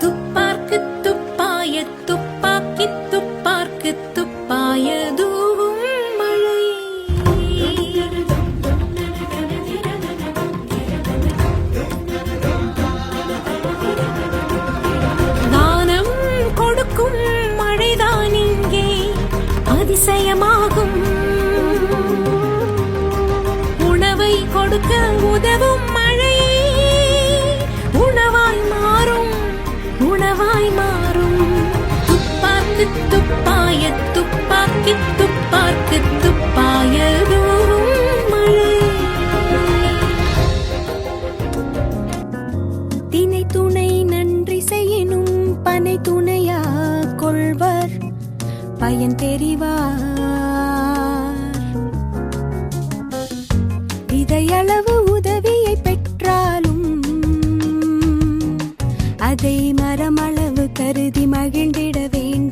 துப்பார்க்கு துப்பாய துப்பாக்கி துப்பார்க்கு துப்பாய மழை. தானம் கொடுக்கும் மழைதான் இங்கே அதிசயமாகும். உணவை உதவும் மழையே உணவாய் மாறும் உணவாய் மாறும். துப்பாக்கு துப்பாய துப்பாக்கி துப்பாக்கு துப்பாய மழை. தினை துணை நன்றி செய்யணும் பனை துணையா கொள்வர். பயன் தெரிவார். எவ்வளவு உதவியை பெற்றாலும் அதை மரமளவு கருதி மகிழ்ந்திட வேண்டும்.